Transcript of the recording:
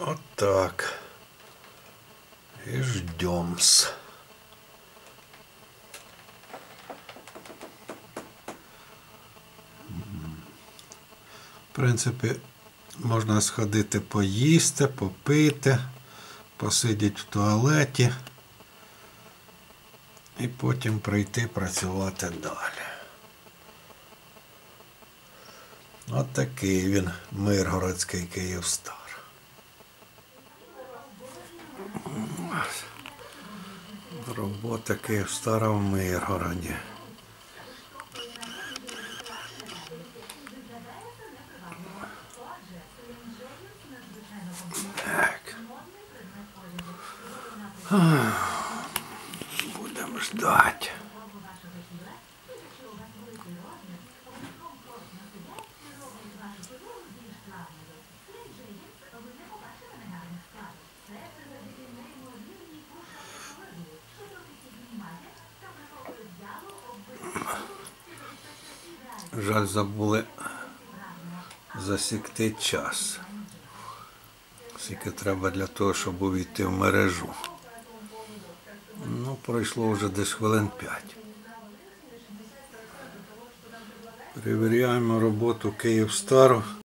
Вот так. И ждем-с. В принципі, можна сходити поїсти, попити, посидіти в туалеті і потім прийти працювати далі. От такий він Миргородський Київстар. Робота в Миргороді. Так. Будемо ждати. Жаль, забули засікти час. Скільки треба для того, щоб увійти в мережу. Ну, пройшло вже десь хвилин 5. Перевіряємо роботу Київстару.